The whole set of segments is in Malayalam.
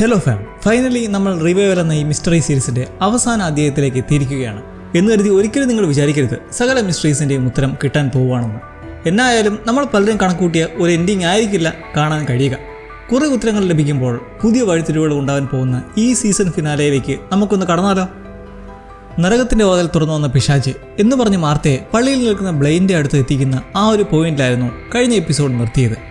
ഹലോ ഫാം ഫൈനലി നമ്മൾ റിവൈവൽ എന്ന ഈ മിസ്റ്ററി സീരീസിന്റെ അവസാന അധ്യായത്തിലേക്ക് എത്തിയിരിക്കുകയാണ്. എന്ന് കരുതി ഒരിക്കലും നിങ്ങൾ വിചാരിക്കരുത്. സകല മിസ്റ്ററീസിന്റെയും ഉത്തരം കിട്ടാൻ പോവുകയാണെന്ന്. എന്നായാലും നമ്മൾ പലരും കണക്കൂട്ടിയ ഒരു എൻഡിങ് ആയിരിക്കില്ല കാണാൻ കഴിയുക. കുറേ ഉത്തരങ്ങൾ ലഭിക്കുമ്പോൾ പുതിയ വഴിത്തിരിവുകൾ ഉണ്ടാവാൻ പോകുന്ന ഈ സീസൺ ഫിനാലയിലേക്ക് നമുക്കൊന്ന് കടന്നാലോ? നരകത്തിന്റെ വാതിൽ തുറന്നു വന്ന പിശാജ് എന്ന് പറഞ്ഞ് മാർത്തയെ പള്ളിയിൽ നിൽക്കുന്ന ബ്ലെയിന്റെ അടുത്ത് എത്തിക്കുന്ന ആ ഒരു പോയിന്റിലായിരുന്നു കഴിഞ്ഞ എപ്പിസോഡ് നിർത്തിയത്.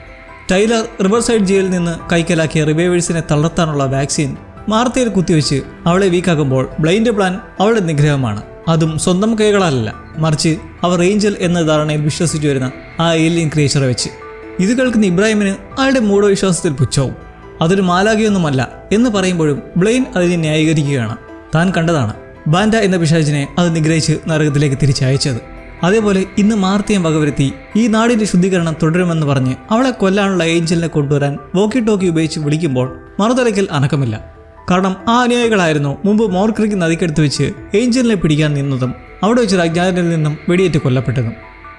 ടൈലർ റിവർസൈഡ് ജയിലിൽ നിന്ന് കൈക്കലാക്കിയ റിവൈവേഴ്സിനെ തളർത്താനുള്ള വാക്സിൻ മാർത്തയിൽ കുത്തിവെച്ച് അവളെ വീക്കാക്കുമ്പോൾ ബ്ലൈൻഡ് പ്ലാൻ അവളുടെ നിഗ്രഹമാണ്. അതും സ്വന്തം കൈകളല്ല മറിച്ച് അവർ ഏഞ്ചൽ എന്ന ധാരണയിൽ വിശ്വസിച്ചു വരുന്ന ആ ഏലിയൻ ക്രിയേച്ചറെ വെച്ച്. ഇത് കേൾക്കുന്ന ഇബ്രാഹിമിന് അയാളുടെ മൂഢവിശ്വാസത്തിൽ പുച്ഛവും. അതൊരു മാലാകിയൊന്നുമല്ല എന്ന് പറയുമ്പോഴും ബ്ലെയിൻ അതിനെ ന്യായീകരിക്കുകയാണ്. താൻ കണ്ടതാണ്. ബാൻഡ എന്ന പിശാചിനെ അത് നിഗ്രഹിച്ച് നരകത്തിലേക്ക് തിരിച്ചയച്ചത്. അതേപോലെ ഇന്ന് മാർത്തിയം വകവരുത്തി ഈ നാടിന്റെ ശുദ്ധീകരണം തുടരുമെന്ന് പറഞ്ഞ് അവളെ കൊല്ലാനുള്ള ഏഞ്ചലിനെ കൊണ്ടുവരാൻ വോക്കി ടോക്കി ഉപയോഗിച്ച് വിളിക്കുമ്പോൾ മറുതലയ്ക്കൽ അനക്കമില്ല. കാരണം ആ അനുയായികളായിരുന്നു മുമ്പ് മോർക്രിക്ക് നദിക്കടുത്ത് വെച്ച് ഏഞ്ചലിനെ പിടിക്കാൻ നിന്നതും അവിടെ വെച്ചൊരു അജ്ഞാതനിൽ നിന്നും വെടിയേറ്റ് കൊല്ലപ്പെട്ടതും.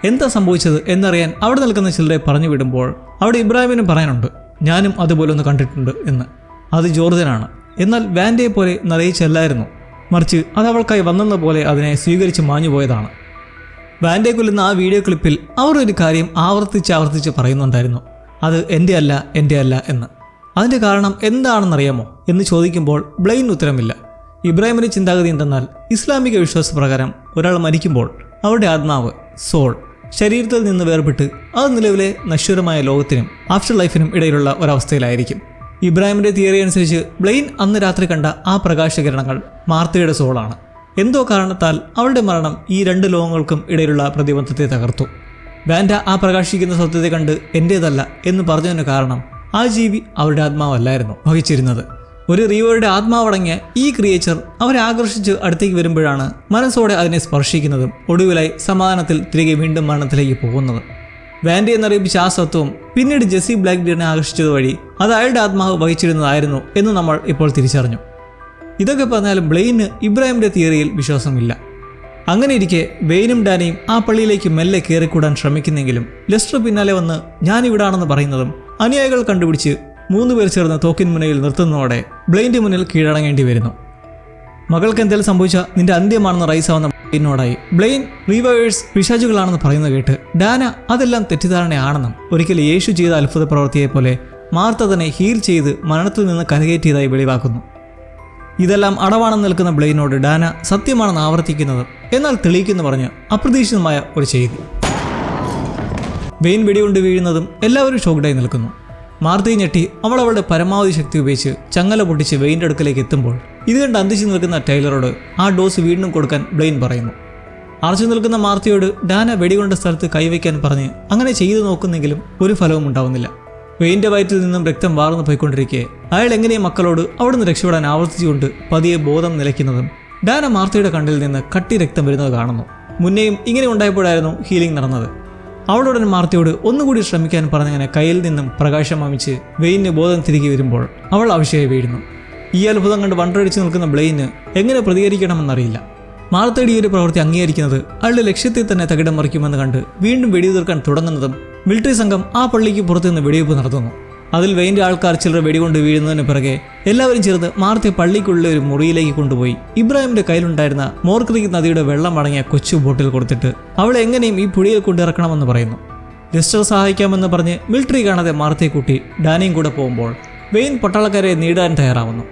എന്താ സംഭവിച്ചത് എന്നറിയാൻ അവിടെ നിൽക്കുന്ന ചിലരെ പറഞ്ഞു വിടുമ്പോൾ അവിടെ ഇബ്രാഹിമിനും പറയാനുണ്ട് ഞാനും അതുപോലെ ഒന്ന് കണ്ടിട്ടുണ്ട് എന്ന്. അത് ജോർജനാണ് എന്നാൽ വാൻഡയെ പോലെ നിറയിച്ചല്ലായിരുന്നു മറിച്ച് അത് അവൾക്കായി വന്നതുപോലെ പോലെ അതിനെ സ്വീകരിച്ച് മാഞ്ഞുപോയതാണ്. വാൻഡെ കൊല്ലുന്ന ആ വീഡിയോ ക്ലിപ്പിൽ അവർ ഒരു കാര്യം ആവർത്തിച്ച് ആവർത്തിച്ച് പറയുന്നുണ്ടായിരുന്നു. അത് എന്റെ അല്ല എന്റെ അല്ല എന്ന്. അതിന്റെ കാരണം എന്താണെന്നറിയാമോ എന്ന് ചോദിക്കുമ്പോൾ ബ്ലെയിൻ ഉത്തരമില്ല. ഇബ്രാഹിമിന്റെ ചിന്താഗതി എന്തെന്നാൽ ഇസ്ലാമിക വിശ്വാസപ്രകാരം ഒരാൾ മരിക്കുമ്പോൾ അവരുടെ ആത്മാവ് സോൾ ശരീരത്തിൽ നിന്ന് വേർപെട്ട് അത് നിലവിലെ നശ്വരമായ ലോകത്തിനും ആഫ്റ്റർ ലൈഫിനും ഇടയിലുള്ള ഒരവസ്ഥയിലായിരിക്കും. ഇബ്രാഹിമിന്റെ തിയറി അനുസരിച്ച് ബ്ലെയിൻ അന്ന് രാത്രി കണ്ട ആ പ്രകാശകിരണങ്ങൾ മാർത്തയുടെ സോളാണ്. എന്തോ കാരണത്താൽ അവളുടെ മരണം ഈ രണ്ട് ലോകങ്ങൾക്കും ഇടയിലുള്ള പ്രതിബന്ധത്തെ തകർത്തു. വാൻഡ ആ പ്രകാശിക്കുന്ന സത്യത്തെ കണ്ട് എന്റേതല്ല എന്ന് പറഞ്ഞതിന് കാരണം ആ ജീവി അവരുടെ ആത്മാവല്ലായിരുന്നു വഹിച്ചിരുന്നത്. ഒരു റീവോയുടെ ആത്മാവടങ്ങിയ ഈ ക്രിയേച്ചർ അവരെ ആകർഷിച്ച് അടുത്തേക്ക് വരുമ്പോഴാണ് മനസ്സോടെ അതിനെ സ്പർശിക്കുന്നതും ഒടുവിലായി സമാധാനത്തിൽ തിരികെ വീണ്ടും മരണത്തിലേക്ക് പോകുന്നത്. വാൻഡി എന്നറിയിപ്പിച്ച ആ സത്വം പിന്നീട് ജെസ്സി ബ്ലാക്ക് ഡീറിനെ ആകർഷിച്ചത് വഴി അത് അയാളുടെ ആത്മാവ് വഹിച്ചിരുന്നതായിരുന്നു എന്ന് നമ്മൾ ഇപ്പോൾ തിരിച്ചറിഞ്ഞു. ഇതൊക്കെ പറഞ്ഞാലും ബ്ലെയിന് ഇബ്രാഹിമിന്റെ തിയറിയിൽ വിശ്വാസമില്ല. അങ്ങനെ ഇരിക്കെ വെയിനും ഡാനിയും ആ പള്ളിയിലേക്ക് മെല്ലെ കയറിക്കൂടാൻ ശ്രമിക്കുന്നെങ്കിലും ലെസ്റ്റർ പിന്നാലെ വന്ന് ഞാൻ ഇവിടാണെന്ന് പറയുന്നതും അനുയായികൾ കണ്ടുപിടിച്ച് മൂന്ന് പേർ ചേർന്ന് തോക്കിൻ മുനയിൽ നിർത്തുന്നതോടെ ബ്ലെയിന്റെ മുന്നിൽ കീഴടങ്ങേണ്ടി വരുന്നു. മകൾക്ക് എന്തെങ്കിലും സംഭവിച്ചാൽ നിന്റെ അന്ത്യമാണെന്ന് റൈസ് ആവുന്ന ബ്ലെയിനോടായി. ബ്ലെയിൻ റീവേഴ്സ് പിശാചുകളാണെന്ന് പറയുന്നത് കേട്ട് ഡാന അതെല്ലാം തെറ്റിദ്ധാരണയാണെന്നും ഒരിക്കൽ യേശു ചെയ്ത അത്ഭുത പ്രവൃത്തിയെ പോലെ മാർത്ത തന്നെ ഹീൽ ചെയ്ത് മരണത്തിൽ നിന്ന് കരകയറ്റിയതായി വെളിവാക്കുന്നു. ഇതെല്ലാം അടവാണെന്ന് നിൽക്കുന്ന ബ്ലെയിനോട് ഡാന സത്യമാണെന്ന് ആവർത്തിക്കുന്നത് എന്നാൽ തെളിയിക്കുന്നു പറഞ്ഞ് അപ്രതീക്ഷിതമായ ഒരു ചെയ്തി. വെയിൻ വെടികൊണ്ട് വീഴുന്നതും എല്ലാവരും ഷോക്ഡായി നിൽക്കുന്നു. മാർത്തി ഞെട്ടി അവൾ അവളുടെ പരമാവധി ശക്തി ഉപയോഗിച്ച് ചങ്ങല പൊട്ടിച്ച് വെയിന്റെ അടുക്കലേക്ക് എത്തുമ്പോൾ ഇത് കണ്ട് അന്തിച്ചു നിൽക്കുന്ന ടൈലറോട് ആ ഡോസ് വീണ്ടും കൊടുക്കാൻ ബ്ലെയിൻ പറയുന്നു. അറച്ചു നിൽക്കുന്ന മാർത്തിയോട് ഡാന വെടികൊണ്ട സ്ഥലത്ത് കൈവയ്ക്കാൻ പറഞ്ഞ് അങ്ങനെ ചെയ്തു നോക്കുന്നെങ്കിലും ഒരു ഫലവും ഉണ്ടാവുന്നില്ല. വെയിന്റെ വയറ്റിൽ നിന്നും രക്തം വാർന്നു പോയിക്കൊണ്ടിരിക്കെ. അയാൾ എങ്ങനെയും മക്കളോട് അവിടുന്ന് രക്ഷപ്പെടാൻ ആവർത്തിച്ചുകൊണ്ട് പതിയെ ബോധം നിലയ്ക്കുന്നതും ഡാന മാർത്തയുടെ കണ്ണിൽ നിന്ന് കട്ടി രക്തം വരുന്നത് കാണുന്നു. മുന്നേയും ഇങ്ങനെ ഉണ്ടായപ്പോഴായിരുന്നു ഹീലിംഗ് നടന്നത്. അവളുടൻ മാർത്തിയോട് ഒന്നുകൂടി ശ്രമിക്കാൻ പറഞ്ഞങ്ങനെ കയ്യിൽ നിന്നും പ്രകാശം അമിച്ച് വെയിന് ബോധം തിരികെ വരുമ്പോൾ അവൾ ആവശ്യമായി വീഴുന്നു. ഈ അത്ഭുതം കണ്ട് വണ്ടടിച്ച് നിൽക്കുന്ന ബ്ലെയിന് എങ്ങനെ പ്രതികരിക്കണമെന്നറിയില്ല. മാർത്തയുടെ ഒരു പ്രവൃത്തി അംഗീകരിക്കുന്നത് അയാളുടെ ലക്ഷ്യത്തിൽ തന്നെ തകിടം മറിക്കുമെന്ന് കണ്ട് വീണ്ടും വെടിയുതിർക്കാൻ തുടങ്ങുന്നതും മിലിറ്ററി സംഘം ആ പള്ളിക്ക് പുറത്തുനിന്ന് വെടിവെപ്പ് നടത്തുന്നു. അതിൽ വെയിന്റെ ആൾക്കാർ ചിലർ വെടികൊണ്ട് വീഴുന്നതിന് പിറകെ എല്ലാവരും ചേർന്ന് മാർത്തെ പള്ളിക്കുള്ളിലെ ഒരു മുറിയിലേക്ക് കൊണ്ടുപോയി. ഇബ്രാഹിമിന്റെ കയ്യിലുണ്ടായിരുന്ന മോർക്രിക് നദിയുടെ വെള്ളം അടങ്ങിയ കൊച്ചു ബോട്ടിൽ കൊടുത്തിട്ട് അവളെ എങ്ങനെയും ഈ പുഴയിൽ കൊണ്ടിറക്കണമെന്ന് പറയുന്നു. ജസ്റ്റർ സഹായിക്കാമെന്ന് പറഞ്ഞ് മിലിറ്ററി കാണാതെ മാർത്തെ കൂട്ടി ഡാനിയും കൂടെ പോകുമ്പോൾ വെയിൻ പട്ടാളക്കാരെ നേടാൻ തയ്യാറാവുന്നു.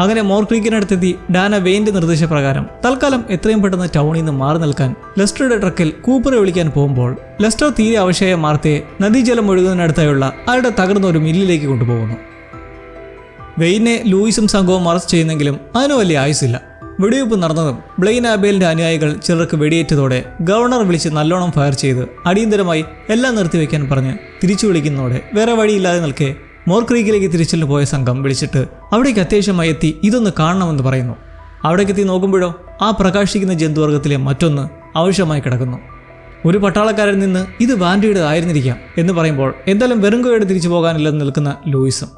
അങ്ങനെ മോർക്രീക്കിനടുത്തെത്തി ഡാന വെയിന്റെ നിർദ്ദേശപ്രകാരം തൽക്കാലം എത്രയും പെട്ടെന്ന് ടൗണിൽ നിന്ന് മാറി നിൽക്കാൻ ലെസ്റ്ററുടെ ട്രക്കിൽ കൂപ്പറെ വിളിക്കാൻ പോകുമ്പോൾ ലെസ്റ്റർ തീരെ അവശയായ മാർത്തയെ നദീജലം ഒഴുകുന്നതിനടുത്തായുള്ള അയാളുടെ തകർന്ന ഒരു മില്ലിലേക്ക് കൊണ്ടുപോകുന്നു. വെയിനെ ലൂയിസും സംഘവും അറസ്റ്റ് ചെയ്യുന്നെങ്കിലും അതിന് വലിയ ആയുസില്ല വെടിവെയ്പ്പ് നടന്നതും ബ്ലെയിൻ ആബേലിന്റെ അനുയായികൾ ചിലർക്ക് വെടിയേറ്റതോടെ ഗവർണർ വിളിച്ച് നല്ലോണം ഫയർ ചെയ്ത് അടിയന്തരമായി എല്ലാം നിർത്തിവെക്കാൻ പറഞ്ഞ് തിരിച്ചു വിളിക്കുന്നതോടെ വേറെ വഴിയില്ലാതെ നിൽക്കെ മോർക്രീക്കിലേക്ക് തിരിച്ചെല്ലു പോയ സംഘം വിളിച്ചിട്ട് അവിടേക്ക് അത്യാവശ്യമായി എത്തി ഇതൊന്ന് കാണണമെന്ന് പറയുന്നു. അവിടേക്ക് എത്തി നോക്കുമ്പോഴോ ആ പ്രകാശിക്കുന്ന ജന്തുവർഗത്തിലെ മറ്റൊന്ന് ആവശ്യമായി കിടക്കുന്നു. ഒരു പട്ടാളക്കാരിൽ നിന്ന് ഇത് വാൻഡിയുടേതായിരുന്നിരിക്കാം എന്ന് പറയുമ്പോൾ എന്തായാലും വെറുങ്കോയുടെ തിരിച്ചു പോകാനില്ലെന്ന് നിൽക്കുന്ന ലൂയിസും.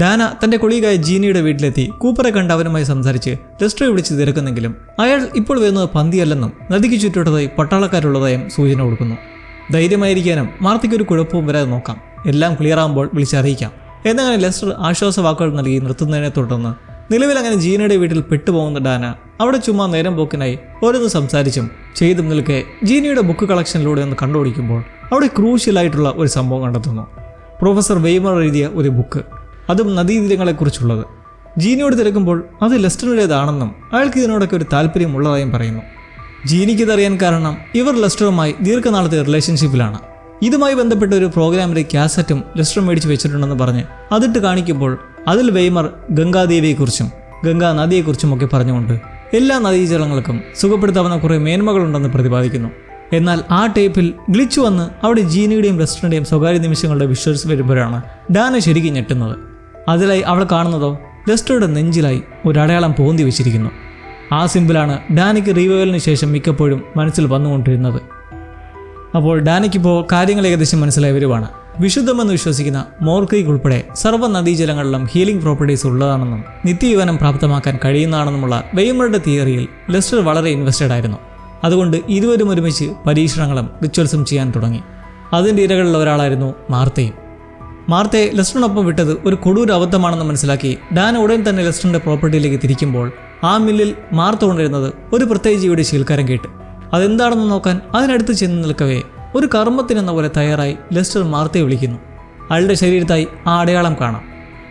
ഡാന തന്റെ കൊളീഗായ ജീനിയുടെ വീട്ടിലെത്തി കൂപ്പറെ കണ്ട് അവനുമായി സംസാരിച്ച് ലെസ്റ്ററെ വിളിച്ച് തിരക്കുന്നെങ്കിലും അയാൾ ഇപ്പോൾ വരുന്നത് പന്തിയല്ലെന്നും നദിക്ക് ചുറ്റുവട്ടതായി പട്ടാളക്കാരുള്ളതായും സൂചന കൊടുക്കുന്നു. ധൈര്യമായിരിക്കാനും മാർത്തിക്കൊരു കുഴപ്പവും വരാതെ നോക്കാം. എല്ലാം ക്ലിയർ ആകുമ്പോൾ വിളിച്ചറിയിക്കാം എന്നങ്ങനെ ലെസ്റ്റർ ആശ്വാസവാക്കുകൾ നൽകി നിർത്തുന്നതിനെ തുടർന്ന് നിലവിൽ അങ്ങനെ ജീനയുടെ വീട്ടിൽ പെട്ടുപോകുന്ന ഡാന അവിടെ ചുമ്മാ നേരം പോക്കിനായി ഓരോന്ന് സംസാരിച്ചും ചെയ്തും നിൽക്കെ ജീനിയുടെ ബുക്ക് കളക്ഷനിലൂടെ ഒന്ന് കണ്ടുപിടിക്കുമ്പോൾ അവിടെ ക്രൂഷ്യലായിട്ടുള്ള ഒരു സംഭവം കണ്ടെത്തുന്നു. പ്രൊഫസർ വെയ്മർ എഴുതിയ ഒരു ബുക്ക് അതും നദീതീരങ്ങളെക്കുറിച്ചുള്ളത്. ജീനിയോട് തിരക്കുമ്പോൾ അത് ലെസ്റ്ററിന്റേതാണെന്നും അയാൾക്ക് ഇതിനോടൊക്കെ ഒരു താല്പര്യമുള്ളതായും പറയുന്നു. ജീനിക്കിതറിയാൻ കാരണം ഇവർ ലെസ്റ്ററുമായി ദീർഘനാളത്തെ റിലേഷൻഷിപ്പിലാണ് ഇതുമായി ബന്ധപ്പെട്ട ഒരു പ്രോഗ്രാമിലെ കാസറ്റും ലെസ്റ്റർ മേടിച്ച് വെച്ചിട്ടുണ്ടെന്ന് പറഞ്ഞ് അതിട്ട് കാണിക്കുമ്പോൾ അതിൽ വെയ്മർ ഗംഗാദേവിയെക്കുറിച്ചും ഗംഗാ നദിയെക്കുറിച്ചും ഒക്കെ പറഞ്ഞുകൊണ്ട് എല്ലാ നദീജലങ്ങൾക്കും സുഖപ്പെടുത്താവുന്ന കുറേ മേന്മകളുണ്ടെന്ന് പ്രതിപാദിക്കുന്നു. എന്നാൽ ആ ടേപ്പിൽ ഗ്ലിച്ച് വന്ന് അവിടെ ജീനിയുടെയും ലെസ്റ്ററിന്റെയും സ്വകാര്യ നിമിഷങ്ങളുടെ വിഷ്വൽസ് വരുമ്പോഴാണ് ഡാന ശരിക്കും ഞെട്ടുന്നത്. അതിലായി അവൾ കാണുന്നതോ ലെസ്റ്ററുടെ നെഞ്ചിലായി ഒരു അടയാളം പോന്തി വെച്ചിരിക്കുന്നു. ആ സിമ്പിളാണ് ഡാനിക്ക് റീവേലിന് ശേഷം മിക്കപ്പോഴും മനസ്സിൽ വന്നുകൊണ്ടിരുന്നത്. അപ്പോൾ ഡാനിക്കിപ്പോൾ കാര്യങ്ങൾ ഏകദേശം മനസ്സിലായി വരുവാണ്. വിശുദ്ധമെന്ന് വിശ്വസിക്കുന്ന മോർക്രീക്ക് ഉൾപ്പെടെ സർവ നദീജലങ്ങളിലും ഹീലിംഗ് പ്രോപ്പർട്ടീസ് ഉള്ളതാണെന്നും നിത്യജീവനം പ്രാപ്തമാക്കാൻ കഴിയുന്നതാണെന്നുമുള്ള വെയ്മറുടെ തിയറിയിൽ ലെസ്റ്റർ വളരെ ഇൻവെസ്റ്റഡ് ആയിരുന്നു. അതുകൊണ്ട് ഇരുവരും ഒരുമിച്ച് പരീക്ഷണങ്ങളും റിച്വൽസും ചെയ്യാൻ തുടങ്ങി. അതിന്റെ ഇരകളിൽ ഒരാളായിരുന്നു മാർത്തയും. മാർത്തയെ ലെസ്റ്ററിനൊപ്പം വിട്ടത് ഒരു കൊടൂര അബദ്ധമാണെന്ന് മനസ്സിലാക്കി ഡാൻ ഉടൻ തന്നെ ലെസ്റ്ററിന്റെ പ്രോപ്പർട്ടിയിലേക്ക് തിരിക്കുമ്പോൾ ആ മില്ലിൽ മാർത്ത കൊണ്ടിരുന്നത് ഒരു പ്രത്യേക ജീവിയുടെ ശീൽക്കാരം കേട്ട്. അതെന്താണെന്ന് നോക്കാൻ അതിനടുത്ത് ചെന്ന് നിൽക്കവേ ഒരു കർമ്മത്തിനെന്ന പോലെ തയ്യാറായി ലെസ്റ്റർ മാർത്തയെ വിളിക്കുന്നു. അയാളുടെ ശരീരത്തായി ആ അടയാളം കാണാം.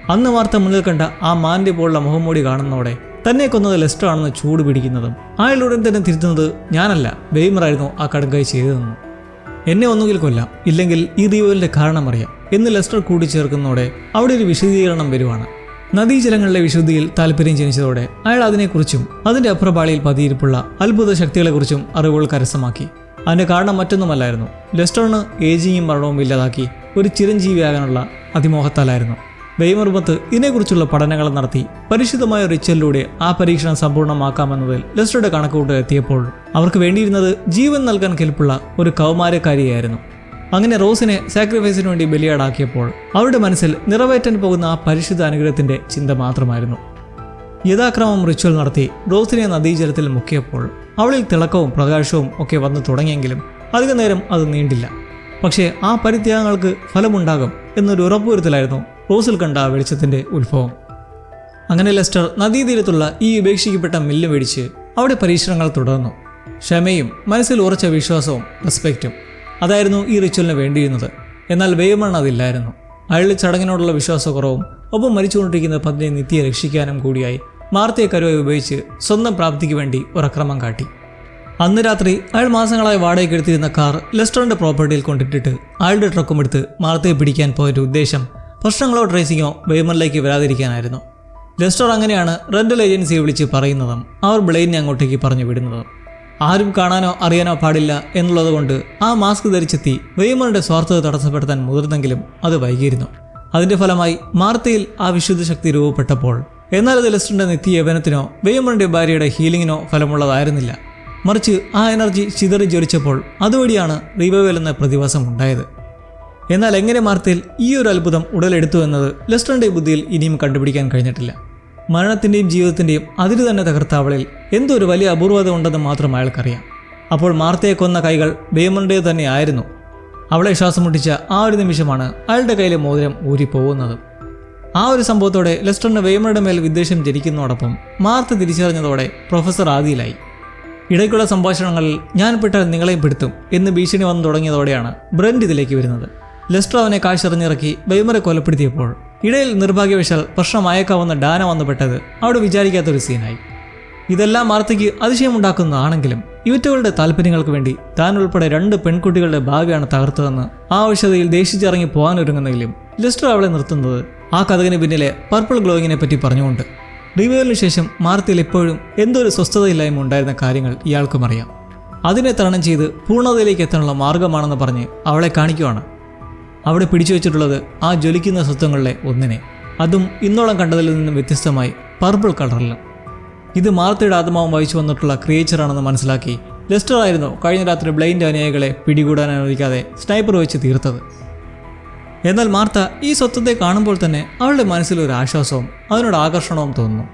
അന്ന് വാർത്ത മുന്നിൽ കണ്ട ആ മാന്റെ പോലുള്ള മുഖംമൂടി കാണുന്നതോടെ തന്നെ കൊന്നത് ലെസ്റ്റർ ആണെന്ന് ചൂട് പിടിക്കുന്നതും അയാളുടൻ തന്നെ തിരുത്തുന്നത് ഞാനല്ല ബെയ്മറായിരുന്നു ആ കടുങ്കായി ചെയ്തതെന്നും. എന്നെ ഒന്നുകിൽ കൊല്ലാം ഇല്ലെങ്കിൽ ഈ റീവലിന്റെ കാരണം അറിയാം എന്ന് ലെസ്റ്റർ കൂട്ടിച്ചേർക്കുന്നതോടെ അവിടെ ഒരു വിശദീകരണം വരുവാണ്. നദീജലങ്ങളിലെ വിശുദ്ധിയിൽ താല്പര്യം ജനിച്ചതോടെ അയാൾ അതിനെക്കുറിച്ചും അതിന്റെ അപ്രപാളിയിൽ പതിയിരിപ്പുള്ള അത്ഭുത ശക്തികളെക്കുറിച്ചും അറിവുകൾ കരസ്ഥമാക്കി. അതിന്റെ കാരണം മറ്റൊന്നുമല്ലായിരുന്നു. ലെസ്റ്റോണ് ഏജിങ്ങും മരണവും ഇല്ലാതാക്കി ഒരു ചിരഞ്ജീവിയാകാനുള്ള അതിമോഹത്താലായിരുന്നു. വെയ്മർമത്ത് ഇതിനെക്കുറിച്ചുള്ള പഠനങ്ങൾ നടത്തി പരിശുദ്ധമായ റിച്ചലിലൂടെ ആ പരീക്ഷണം സമ്പൂർണമാക്കാമെന്നതിൽ ലെസ്റ്ററുടെ കണക്കുകൂട്ട് എത്തിയപ്പോൾ അവർക്ക് വേണ്ടിയിരുന്നത് ജീവൻ നൽകാൻ കെൽപ്പുള്ള ഒരു കൗമാരക്കാരിയായിരുന്നു. അങ്ങനെ റോസിനെ സാക്രിഫൈസിന് വേണ്ടി ബലിയാടാക്കിയപ്പോൾ അവരുടെ മനസ്സിൽ നിറവേറ്റാൻ പോകുന്ന ആ പരിശുദ്ധ അനുഗ്രഹത്തിന്റെ ചിന്ത മാത്രമായിരുന്നു. യഥാക്രമം റിച്വൽ നടത്തി റോസിനെ നദീജലത്തിൽ മുക്കിയപ്പോൾ അവളിൽ തിളക്കവും പ്രകാശവും ഒക്കെ വന്നു തുടങ്ങിയെങ്കിലും അധിക നേരം അത് നീണ്ടില്ല. പക്ഷേ ആ പരിത്യാഗങ്ങൾക്ക് ഫലമുണ്ടാകും എന്നൊരു ഉറപ്പുവരുത്തലായിരുന്നു റോസിൽ കണ്ട വെളിച്ചത്തിന്റെ ഉത്ഭവം. അങ്ങനെ ലെസ്റ്റർ നദീതീരത്തുള്ള ഈ ഉപേക്ഷിക്കപ്പെട്ട മില്ല് മേടിച്ച് അവിടെ പരീക്ഷണങ്ങൾ തുടർന്നു. ക്ഷമയും മനസ്സിൽ ഉറച്ച വിശ്വാസവും റെസ്പെക്റ്റും അതായിരുന്നു ഈ റിച്വലിന് വേണ്ടിയിരുന്നത്. എന്നാൽ വേവമൺ അതില്ലായിരുന്നു. അയാളുടെ ചടങ്ങിനോടുള്ള വിശ്വാസക്കുറവും ഒപ്പം മരിച്ചുകൊണ്ടിരിക്കുന്ന പത്നി നിത്യയെ രക്ഷിക്കാനും കൂടിയായി മാർത്തയെ കരുവായി ഉപയോഗിച്ച് സ്വന്തം പ്രാപ്തിക്ക് വേണ്ടി ഒരക്രമം കാട്ടി. അന്ന് രാത്രി അയാൾ മാസങ്ങളായി വാടകയ്ക്ക് എടുത്തിരുന്ന കാർ ലെസ്റ്ററിന്റെ പ്രോപ്പർട്ടിയിൽ കൊണ്ടിട്ടിട്ട് അയാളുടെ ട്രക്കും എടുത്ത് മാർത്തയെ പിടിക്കാൻ പോയൊരു ഉദ്ദേശം പ്രശ്നങ്ങളോ ട്രേസിങ്ങോ വേമറിലേക്ക് വരാതിരിക്കാനായിരുന്നു. ലെസ്റ്റോർ അങ്ങനെയാണ് റെന്റൽ ഏജൻസിയെ വിളിച്ച് പറയുന്നതും അവർ ബ്ലെയിനെ അങ്ങോട്ടേക്ക് പറഞ്ഞു വിടുന്നതും. ആരും കാണാനോ അറിയാനോ പാടില്ല എന്നുള്ളതുകൊണ്ട് ആ മാസ്ക് ധരിച്ചെത്തി വെയ്മറുടെ സ്വാർത്ഥത തടസ്സപ്പെടുത്താൻ മുതിർന്നെങ്കിലും അത് വൈകിയിരുന്നു. അതിന്റെ ഫലമായി മാർത്തയിൽ ആ വിശുദ്ധ ശക്തി രൂപപ്പെട്ടപ്പോൾ. എന്നാൽ അത് ലെസ്റ്ററിന്റെ നിത്യയവനത്തിനോ വെയ്മറിന്റെ ഭാര്യയുടെ ഹീലിങ്ങിനോ ഫലമുള്ളതായിരുന്നില്ല. മറിച്ച് ആ എനർജി ചിതറി ജ്വലിച്ചപ്പോൾ അതുവഴിയാണ് റീവൈവൽ എന്ന പ്രതിഭാസം ഉണ്ടായത്. എന്നാൽ എങ്ങനെ മാർത്തയിൽ ഈ ഒരു അത്ഭുതം ഉടലെടുത്തു എന്നത് ലെസ്റ്ററിന്റെ ബുദ്ധിയിൽ ഇനിയും കണ്ടുപിടിക്കാൻ കഴിഞ്ഞിട്ടില്ല. മരണത്തിന്റെയും ജീവിതത്തിന്റെയും അതിര് തന്നെ തകർത്ത അവളിൽ എന്തോ ഒരു വലിയ അപൂർവത ഉണ്ടെന്ന് മാത്രം അയാൾക്കറിയാം. അപ്പോൾ മാർത്തയെ കൊന്ന കൈകൾ ബേമറിന്റെ തന്നെ ആയിരുന്നു. അവളെ ശ്വാസം മുട്ടിച്ച ആ ഒരു നിമിഷമാണ് അയാളുടെ കയ്യിലെ മോതിരം ഊരിപ്പോകുന്നത്. ആ ഒരു സംഭവത്തോടെ ലെസ്റ്ററിന് വേമറുടെ മേൽ വിദ്വേഷം ജനിക്കുന്നതോടൊപ്പം മാർത്ത തിരിച്ചറിഞ്ഞതോടെ പ്രൊഫസർ ആദിയിലായി. ഇടയ്ക്കുള്ള സംഭാഷണങ്ങളിൽ ഞാൻ പെട്ടാൽ നിങ്ങളെയും പെടുത്തും എന്ന് ഭീഷണി വന്നു തുടങ്ങിയതോടെയാണ് ബ്രൻഡ് ഇതിലേക്ക് വരുന്നത്. ലെസ്റ്റർ അവനെ കാശെറിഞ്ഞിറക്കി വെയ്മറെ കൊലപ്പെടുത്തിയപ്പോൾ ഇടയിൽ നിർഭാഗ്യവശാൽ പ്രശ്നമായേക്കാവുന്ന ഡാന വന്നുപെട്ടത് അവിടെ വിചാരിക്കാത്തൊരു സീനായി. ഇതെല്ലാം മാർത്തയ്ക്ക് അതിശയമുണ്ടാക്കുന്നതാണെങ്കിലും യുവറ്റുകളുടെ താല്പര്യങ്ങൾക്ക് വേണ്ടി താൻ ഉൾപ്പെടെ രണ്ട് പെൺകുട്ടികളുടെ ഭാവിയാണ് തകർത്തതെന്ന് ആ ആവശ്യതയിൽ ദേഷിച്ചിറങ്ങി പോകാനൊരുങ്ങുന്നെങ്കിലും ലിസ്റ്റർ അവളെ നിർത്തുന്നത് ആ കഥകിന് പിന്നിലെ പർപ്പിൾ ഗ്ലോയിങ്ങിനെ പറ്റി പറഞ്ഞുകൊണ്ട്. റിവ്യൂവിന് ശേഷം മാർത്തിയിൽ എപ്പോഴും എന്തോ ഒരു സ്വസ്ഥതയില്ലായ്മ ഉണ്ടായിരുന്ന കാര്യങ്ങൾ ഇയാൾക്കും അറിയാം. അതിനെ തരണം ചെയ്ത് പൂർണതയിലേക്ക് എത്താനുള്ള മാർഗമാണെന്ന് പറഞ്ഞ് അവളെ കാണിക്കുവാണ്. അവിടെ പിടിച്ചു വെച്ചിട്ടുള്ളത് ആ ജ്വലിക്കുന്ന സ്വത്വങ്ങളിലെ ഒന്നിനെ. അതും ഇന്നോളം കണ്ടതിൽ നിന്നും വ്യത്യസ്തമായി പർപ്പിൾ കളറിലും ഇത് മാർത്തയുടെ ആത്മാവും വഹിച്ചു വന്നിട്ടുള്ള ക്രിയേച്ചറാണെന്ന് മനസ്സിലാക്കി ലെസ്റ്റർ ആയിരുന്നു കഴിഞ്ഞ രാത്രി ബ്ലൈൻഡ് അനുയായികളെ പിടികൂടാൻ അനുവദിക്കാതെ സ്നൈപ്പർ വെച്ച് തീർത്തത്. എന്നാൽ മാർത്ത ഈ സ്വത്വത്തെ കാണുമ്പോൾ തന്നെ അവളുടെ മനസ്സിൽ ഒരു ആശ്വാസവും അതിനോട് ആകർഷണവും തോന്നുന്നു.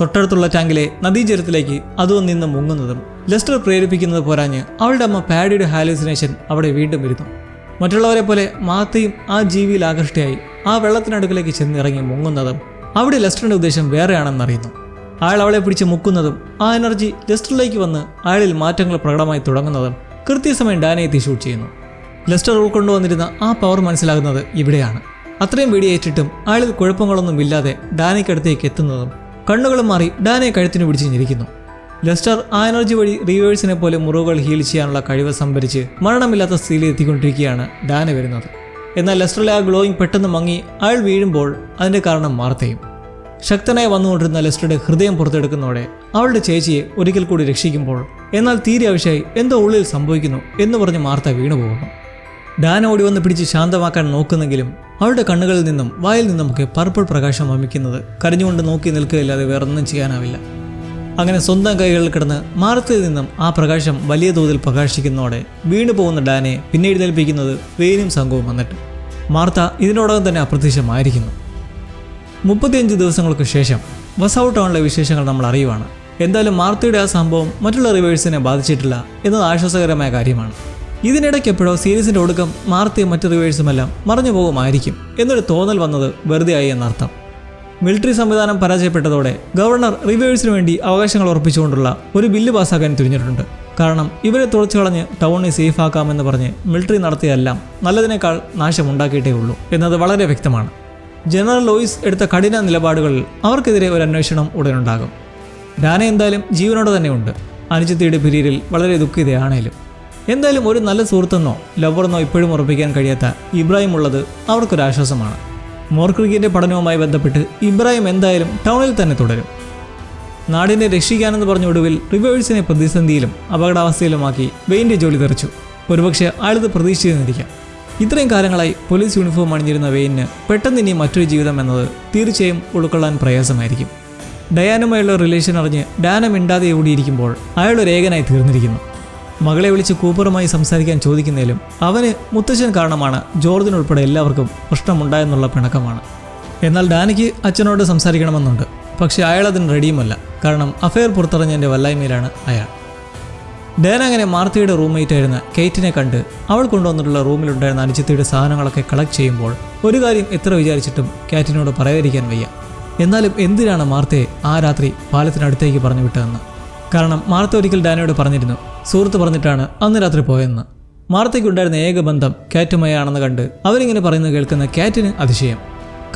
തൊട്ടടുത്തുള്ള ടാങ്കിലെ നദീജലത്തിലേക്ക് അതും നിന്ന് മുങ്ങുന്നതും ലെസ്റ്റർ പ്രേരിപ്പിക്കുന്നത് പോരാഞ്ഞ് അവളുടെ അമ്മ പാഡിയുടെ ഹാലൂസിനേഷൻ അവിടെ വീണ്ടും വരുന്നു. മറ്റുള്ളവരെ പോലെ മാത്തയും ആ ജീവിയിൽ ആകൃഷ്ടയായി ആ വെള്ളത്തിനടുക്കിലേക്ക് ചെന്നിറങ്ങി മുങ്ങുന്നതും അവിടെ ലെസ്റ്ററിന്റെ ഉദ്ദേശം വേറെയാണെന്നറിയുന്നു അയാൾ അവളെ പിടിച്ച് മുക്കുന്നതും ആ എനർജി ലെസ്റ്ററിലേക്ക് വന്ന് അയാളിൽ മാറ്റങ്ങൾ പ്രകടമായി തുടങ്ങുന്നതും കൃത്യസമയം ഡാനയെത്തി ഷൂട്ട് ചെയ്യുന്നു. ലെസ്റ്റർ ഉൾക്കൊണ്ടുവന്നിരുന്ന ആ പവർ മനസ്സിലാകുന്നത് ഇവിടെയാണ്. അത്രയും വെടിയേറ്റിട്ടും അയാളിൽ കുഴപ്പങ്ങളൊന്നും ഇല്ലാതെ ഡാനയ്ക്കടുത്തേക്ക് എത്തുന്നതും കണ്ണുകളും മാറി ഡാനയെ കഴുത്തിന് പിടിച്ച് ഞെരിക്കുന്നു. ലെസ്റ്റർ ആ എനർജി വഴി റീവേഴ്സിനെ പോലെ മുറിവുകൾ ഹീൽ ചെയ്യാനുള്ള കഴിവ് സംഭരിച്ച് മരണമില്ലാത്ത സ്ഥിതിയിൽ എത്തിക്കൊണ്ടിരിക്കുകയാണ് ഡാന വരുന്നത്. എന്നാൽ ലെസ്റ്ററിലെ ആ ഗ്ലോയിങ് പെട്ടെന്ന് മങ്ങി അയാൾ വീഴുമ്പോൾ അതിന്റെ കാരണം മാർത്തയും. ശക്തനായി വന്നുകൊണ്ടിരുന്ന ലെസ്റ്ററുടെ ഹൃദയം പുറത്തെടുക്കുന്നതോടെ അവളുടെ ചേച്ചിയെ ഒരിക്കൽ കൂടി രക്ഷിക്കുമ്പോൾ എന്നാൽ തീരെ ആവശ്യമായി എന്തോ ഉള്ളിൽ സംഭവിക്കുന്നു എന്ന് പറഞ്ഞ് മാർത്ത വീണുപോകുന്നു ഡാന ഓടി വന്ന് പിടിച്ച് ശാന്തമാക്കാൻ നോക്കുന്നെങ്കിലും അവളുടെ കണ്ണുകളിൽ നിന്നും വായിൽ നിന്നുമൊക്കെ പർപ്പിൾ പ്രകാശം വമിക്കുന്നത് കരഞ്ഞുകൊണ്ട് നോക്കി നിൽക്കുകയില്ലാതെ വേറൊന്നും ചെയ്യാനാവില്ല. അങ്ങനെ സ്വന്തം കൈകളിൽ കിടന്ന് മാർത്തയിൽ നിന്നും ആ പ്രകാശം വലിയ തോതിൽ പ്രകാശിക്കുന്നതോടെ വീണു പോകുന്ന ഡാനെ പിന്നെ എഴുന്നേൽപ്പിക്കുന്നത് വെയിലും സംഘവും വന്നിട്ട്. മാർത്ത ഇതിനോടകം തന്നെ അപ്രത്യക്ഷമായിരിക്കുന്നു. മുപ്പത്തിയഞ്ച് ദിവസങ്ങൾക്ക് ശേഷം വസൗ ടൗണിലെ വിശേഷങ്ങൾ നമ്മൾ അറിയുവാണ്. എന്തായാലും മാർത്തയുടെ ആ സംഭവം മറ്റുള്ള റിവേഴ്സിനെ ബാധിച്ചിട്ടില്ല എന്നത് ആശ്വാസകരമായ കാര്യമാണ്. ഇതിനിടയ്ക്ക് എപ്പോഴോ സീരീസിന്റെ ഒടുക്കം മാർത്തയും മറ്റു റിവേഴ്സുമെല്ലാം മറഞ്ഞു പോകുമായിരിക്കും എന്നൊരു തോന്നൽ വന്നത് വെറുതെ ആയി എന്നർത്ഥം. മിലിറ്ററി സംവിധാനം പരാജയപ്പെട്ടതോടെ ഗവർണർ റിവേഴ്സിന് വേണ്ടി അവകാശങ്ങൾ ഉറപ്പിച്ചുകൊണ്ടുള്ള ഒരു ബില്ല് പാസ്സാക്കാൻ തിരിഞ്ഞിട്ടുണ്ട്. കാരണം ഇവരെ തുളച്ചു കളഞ്ഞ് ടൗണിനെ സേഫ് ആക്കാമെന്ന് പറഞ്ഞ് മിലിറ്ററി നടത്തിയതെല്ലാം നല്ലതിനേക്കാൾ നാശമുണ്ടാക്കിയിട്ടേ ഉള്ളൂ എന്നത് വളരെ വ്യക്തമാണ്. ജനറൽ ലോയിസ് എടുത്ത കഠിന നിലപാടുകളിൽ അവർക്കെതിരെ ഒരു അന്വേഷണം ഉടനുണ്ടാകും ഡാന എന്തായാലും ജീവനോടെ തന്നെയുണ്ട്. അനുജത്തിയുടെ പിരീരിൽ വളരെ ദുഃഖിതയാണേലും. എന്തായാലും ഒരു നല്ല സുഹൃത്തെന്നോ ലവറെന്നോ ഇപ്പോഴും ഉറപ്പിക്കാൻ കഴിയാത്ത ഇബ്രാഹിം ഉള്ളത് അവർക്കൊരാശ്വാസമാണ്. മോർക്രിക്കിന്റെ പഠനവുമായി ബന്ധപ്പെട്ട് ഇബ്രാഹിം എന്തായാലും ടൗണിൽ തന്നെ തുടരും. നാടിനെ രക്ഷിക്കാനെന്ന് പറഞ്ഞ ഒടുവിൽ റിവേഴ്സിനെ പ്രതിസന്ധിയിലും അപകടാവസ്ഥയിലുമാക്കി വെയിന്റെ ജോലി തെറിച്ചു. ഒരുപക്ഷെ അയാളത് പ്രതീക്ഷിച്ചിരുന്നിരിക്കാം. ഇത്രയും കാലങ്ങളായി പോലീസ് യൂണിഫോം അണിഞ്ഞിരുന്ന വെയിന് പെട്ടെന്ന് ഇനി മറ്റൊരു ജീവിതം എന്നത് തീർച്ചയായും ഉൾക്കൊള്ളാൻ പ്രയാസമായിരിക്കും. ഡയാനുമായുള്ള റിലേഷൻ അറിഞ്ഞ് ഡാന മിണ്ടാതെ ഓടിയിരിക്കുമ്പോൾ അയാൾ ഒരു ഏകനായി തീർന്നിരിക്കുന്നു. മകളെ വിളിച്ച് കൂപ്പറുമായി സംസാരിക്കാൻ ചോദിക്കുന്നതിലും അവന് മുത്തച്ഛൻ കാരണമാണ് ജോർജിനുൾപ്പെടെ എല്ലാവർക്കും പ്രശ്നമുണ്ടായെന്നുള്ള പിണക്കമാണ്. എന്നാൽ ഡാനിക്ക് അച്ഛനോട് സംസാരിക്കണമെന്നുണ്ട്. പക്ഷേ അയാൾ അതിന് റെഡിയുമല്ല. കാരണം അഫയർ പുറത്തിറങ്ങിയതിന്റെ വല്ലായ്മയിലാണ് അയാൾ. ഡാൻ അങ്ങനെ മാർത്തിയുടെ റൂംമേറ്റ് ആയിരുന്ന കെയ്റ്റിനെ കണ്ട് അവൾ കൊണ്ടുവന്നിട്ടുള്ള റൂമിലുണ്ടായിരുന്ന അനുജിത്തിയുടെ സാധനങ്ങളൊക്കെ കളക്ട് ചെയ്യുമ്പോൾ ഒരു കാര്യം എത്ര വിചാരിച്ചിട്ടും കാറ്റിനോട് പറയാതിരിക്കാൻ വയ്യ. എന്നാലും എന്തിനാണ് മാർത്തയെ ആ രാത്രി പാലത്തിനടുത്തേക്ക് പറഞ്ഞു വിട്ടതെന്ന് കാരണം മാർത്ത ഒരിക്കൽ ഡാനയോട് പറഞ്ഞിരുന്നു സുഹൃത്ത് പറഞ്ഞിട്ടാണ് അന്ന് രാത്രി പോയെന്ന്. മാർത്തയ്ക്കുണ്ടായിരുന്ന ഏക ബന്ധം കാറ്റുമായാണെന്ന് കണ്ട് അവരിങ്ങനെ പറയുന്നത് കേൾക്കുന്ന കാറ്റിന് അതിശയം.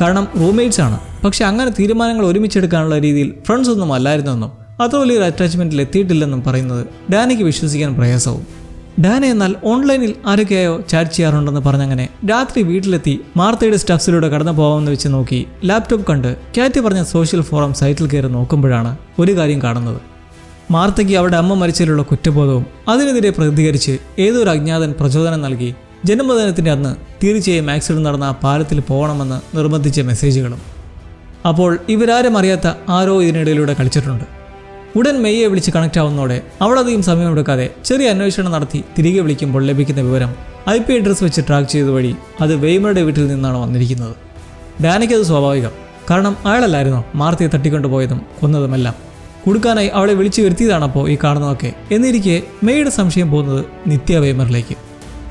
കാരണം റൂംമേറ്റ്സ് ആണ്. പക്ഷെ അങ്ങനെ തീരുമാനങ്ങൾ ഒരുമിച്ചെടുക്കാനുള്ള രീതിയിൽ ഫ്രണ്ട്സ് ഒന്നും അല്ലായിരുന്നെന്നും അത്ര വലിയൊരു അറ്റാച്ച്മെന്റിൽ എത്തിയിട്ടില്ലെന്നും പറയുന്നത് ഡാനിക്ക് വിശ്വസിക്കാൻ പ്രയാസവും. ഡാന എന്നാൽ ഓൺലൈനിൽ ആരൊക്കെയായോ ചാറ്റ് ചെയ്യാറുണ്ടെന്ന് പറഞ്ഞങ്ങനെ രാത്രി വീട്ടിലെത്തി മാർത്തയുടെ സ്റ്റഫ്സിലൂടെ കടന്നു പോകാമെന്ന് വെച്ച് നോക്കി ലാപ്ടോപ്പ് കണ്ട് കാറ്റ് പറഞ്ഞ സോഷ്യൽ ഫോറം സൈറ്റിൽ കയറി നോക്കുമ്പോഴാണ് ഒരു കാര്യം കാണുന്നത്. മാർത്തയ്ക്ക് അവരുടെ അമ്മ മരിച്ചതിലുള്ള കുറ്റബോധവും അതിനെതിരെ പ്രതികരിച്ച് ഏതൊരു അജ്ഞാതൻ പ്രചോദനം നൽകി ജന്മദിനത്തിന്റെ അന്ന് തീർച്ചയായും ആക്സിഡന്റ് നടന്ന ആ പാലത്തിൽ പോകണമെന്ന് നിർബന്ധിച്ച മെസ്സേജുകളും. അപ്പോൾ ഇവരാരും അറിയാത്ത ആരോ ഇതിനിടയിലൂടെ കളിച്ചിട്ടുണ്ട്. ഉടൻ മെയ്യെ വിളിച്ച് കണക്റ്റ് ആവുന്നതോടെ അവളധികം സമയമെടുക്കാതെ ചെറിയ അന്വേഷണം നടത്തി തിരികെ വിളിക്കുമ്പോൾ ലഭിക്കുന്ന വിവരം ഐ പി അഡ്രസ് വെച്ച് ട്രാക്ക് ചെയ്ത വഴി അത് വെയ്മറുടെ വീട്ടിൽ നിന്നാണ് വന്നിരിക്കുന്നത്. ഡാനയ്ക്കത് സ്വാഭാവികം. കാരണം അയാളല്ലായിരുന്നോ? മാർത്തിയെ തട്ടിക്കൊണ്ടുപോയതും കൊന്നതുമെല്ലാം. കൊടുക്കാനായി അവളെ വിളിച്ചു വരുത്തിയതാണപ്പോൾ ഈ കാണുന്നതൊക്കെ. എന്നിരിക്കെ മെയ്യുടെ സംശയം പോകുന്നത് നിത്യ വേമറിലേക്ക്.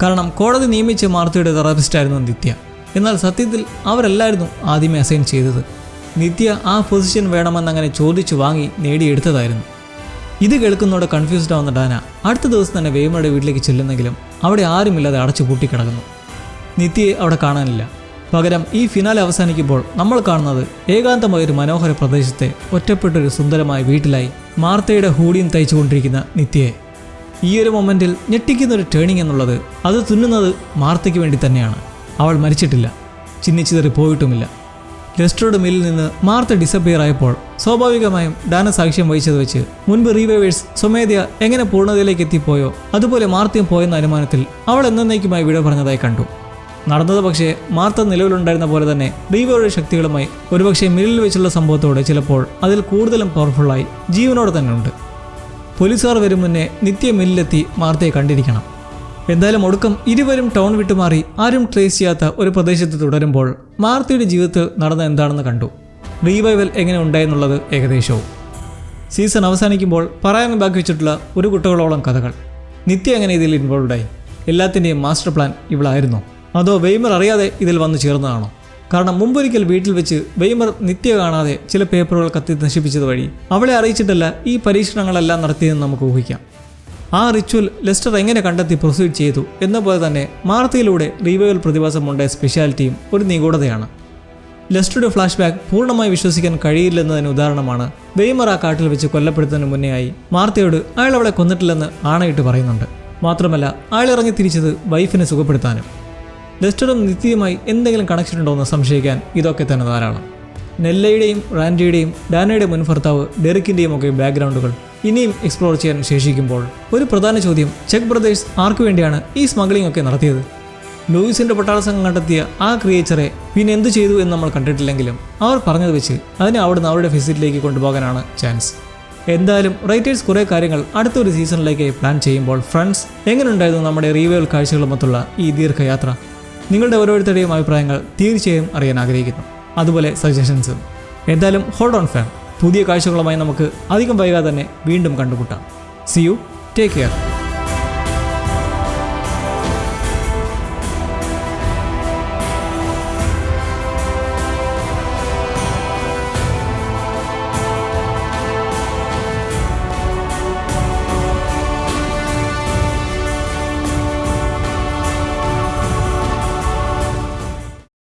കാരണം കോടതി നിയമിച്ച മാർത്തിയുടെ തെറാപ്പിസ്റ്റായിരുന്നു നിത്യ. എന്നാൽ സത്യത്തിൽ അവരല്ലായിരുന്നു ആദ്യമേ അസൈൻ ചെയ്തത്. നിത്യ ആ പൊസിഷൻ വേണമെന്നങ്ങനെ ചോദിച്ചു വാങ്ങി നേടിയെടുത്തതായിരുന്നു. ഇത് കേൾക്കുന്നതോടെ കൺഫ്യൂസ്ഡ് ആവുന്ന ഡാന അടുത്ത ദിവസം തന്നെ വേമയുടെ വീട്ടിലേക്ക് ചെല്ലുന്നെങ്കിലും അവിടെ ആരുമില്ലാതെ അടച്ചു പൂട്ടിക്കിടക്കുന്നു നിത്യയെ അവിടെ കാണാനില്ല. പകരം ഈ ഫിനാലെ അവസാനിക്കുമ്പോൾ നമ്മൾ കാണുന്നത് ഏകാന്തമായ ഒരു മനോഹര പ്രദേശത്തെ ഒറ്റപ്പെട്ടൊരു സുന്ദരമായ വീട്ടിലായി മാർത്തയുടെ ഹൂഡിയും തയ്ച്ചുകൊണ്ടിരിക്കുന്ന നിത്യയെ. ഈ ഒരു മൊമെന്റിൽ ഞെട്ടിക്കുന്ന ഒരു ടേണിംഗ് എന്നുള്ളത് അത് തുന്നുന്നത് മാർത്തയ്ക്ക് വേണ്ടി തന്നെയാണ്. അവൾ മരിച്ചിട്ടില്ല. ചിന്നിച്ചിതറി പോയിട്ടുമില്ല. ലെസ്റ്ററുടെ മില്ലിൽ നിന്ന് മാർത്ത ഡിസപ്പിയർ ആയപ്പോൾ സ്വാഭാവികമായും ഡാന സാക്ഷ്യം വഹിച്ചത് വെച്ച് മുൻപ് റീവേവേഴ്സ് സ്വമേധ്യ എങ്ങനെ പൂർണതയിലേക്ക് എത്തിപ്പോയോ അതുപോലെ മാർത്തയും പോയെന്ന അനുമാനത്തിൽ അവൾ എന്നേക്കുമായി വിട പറഞ്ഞതായി കണ്ടു. നടന്നത് പക്ഷേ മാർത്ത നിലവിലുണ്ടായിരുന്ന പോലെ തന്നെ ഡീവോയുടെ ശക്തികളുമായി ഒരുപക്ഷെ മില്ലിൽ വെച്ചുള്ള സംഭവത്തോടെ ചിലപ്പോൾ അതിൽ കൂടുതലും പവർഫുള്ളായി ജീവനോടെ തന്നെ ഉണ്ട് പോലീസുകാർ വരും മുന്നേ നിത്യ മില്ലിലെത്തി മാർത്തയെ കണ്ടിരിക്കണം. എന്തായാലും ഒടുക്കം ഇരുവരും ടൗൺ വിട്ടുമാറി ആരും ട്രേസ് ചെയ്യാത്ത ഒരു പ്രദേശത്ത് തുടരുമ്പോൾ മാർത്തിയുടെ ജീവിതത്തിൽ നടന്ന എന്താണെന്ന് കണ്ടു. റീവൈവൽ എങ്ങനെ ഉണ്ടായെന്നുള്ളത് ഏകദേശവും. സീസൺ അവസാനിക്കുമ്പോൾ പറയാൻ ബാക്കി വെച്ചിട്ടുള്ള ഒരു കുട്ടകളോളം കഥകൾ. നിത്യ എങ്ങനെ ഇതിൽ ഇൻവോൾവ് ആയി? എല്ലാത്തിന്റെയും മാസ്റ്റർ പ്ലാൻ ഇവളായിരുന്നോ. അതോ വെയ്മർ അറിയാതെ ഇതിൽ വന്നു ചേർന്നതാണോ? കാരണം മുമ്പൊരിക്കൽ വീട്ടിൽ വെച്ച് വെയ്മർ നിത്യ കാണാതെ ചില പേപ്പറുകൾ കത്തി നശിപ്പിച്ചത് വഴി അവളെ അറിയിച്ചിട്ടല്ല ഈ പരീക്ഷണങ്ങളെല്ലാം നടത്തിയെന്ന് നമുക്ക് ഊഹിക്കാം. ആ റിച്വൽ ലെസ്റ്റർ എങ്ങനെ കണ്ടെത്തി പ്രൊസീഡ് ചെയ്തു എന്ന പോലെ തന്നെ മാർത്തയിലൂടെ റീവൈവൽ പ്രതിഭാസമുണ്ടായ സ്പെഷ്യാലിറ്റിയും ഒരു നിഗൂഢതയാണ്. ലെസ്റ്ററുടെ ഫ്ലാഷ് ബാക്ക് പൂർണമായി വിശ്വസിക്കാൻ കഴിയില്ലെന്നതിന് ഉദാഹരണമാണ് വെയ്മർ ആ കാട്ടിൽ വെച്ച് കൊല്ലപ്പെടുത്തുന്നതിന് മുന്നേയായി മാർത്തയോട് അയാൾ അവളെ കൊന്നിട്ടില്ലെന്ന് ആണയിട്ട് പറയുന്നുണ്ട്. മാത്രമല്ല അയാൾ ഇറങ്ങി തിരിച്ചത് വൈഫിനെ സുഖപ്പെടുത്താനും. ലെസ്റ്ററും നിത്യമായി എന്തെങ്കിലും കണക്ഷൻ ഉണ്ടോ എന്ന് സംശയിക്കാൻ ഇതൊക്കെ തന്നെ ധാരാളം. നെല്ലയുടെയും റാൻഡിയുടെയും ഡാനയുടെ മുൻ ഭർത്താവ് ഡെറിക്കിന്റെയും ഒക്കെ ബാക്ക്ഗ്രൗണ്ടുകൾ ഇനിയും എക്സ്പ്ലോർ ചെയ്യാൻ ശേഷിക്കുമ്പോൾ ഒരു പ്രധാന ചോദ്യം ചെക്ക് ബ്രദേഴ്സ് ആർക്കു വേണ്ടിയാണ് ഈ സ്മഗ്ലിംഗ് ഒക്കെ നടത്തിയത്? ലൂയിസിന്റെ പട്ടാള സംഘം കണ്ടെത്തിയ ആ ക്രിയേച്ചറെ പിന്നെ എന്തു ചെയ്തു എന്ന് നമ്മൾ കണ്ടിട്ടില്ലെങ്കിലും അവർ പറഞ്ഞത് വെച്ച് അതിനെ അവിടുന്ന് അവരുടെ ഫെസിലിറ്റിയിലേക്ക് കൊണ്ടുപോകാനാണ് ചാൻസ് എന്തായാലും റൈറ്റേഴ്സ് കുറേ കാര്യങ്ങൾ അടുത്തൊരു സീസണിലേക്ക് പ്ലാൻ ചെയ്യുമ്പോൾ ഫ്രണ്ട്സ് എങ്ങനെയുണ്ടായിരുന്നു നമ്മുടെ റീവേൽ കാഴ്ചകളുമൊത്തുള്ള ഈ ദീർഘയാത്ര? നിങ്ങളുടെ ഓരോരുത്തരുടെയും അഭിപ്രായങ്ങൾ തീർച്ചയായും അറിയാൻ ആഗ്രഹിക്കുന്നു. അതുപോലെ സജഷൻസും. എന്തായാലും ഹോൾഡ് ഓൺ ഫാം പുതിയ കാഴ്ചകളുമായി നമുക്ക് അധികം വൈകാതെ തന്നെ വീണ്ടും കണ്ടുമുട്ടാം. C you take care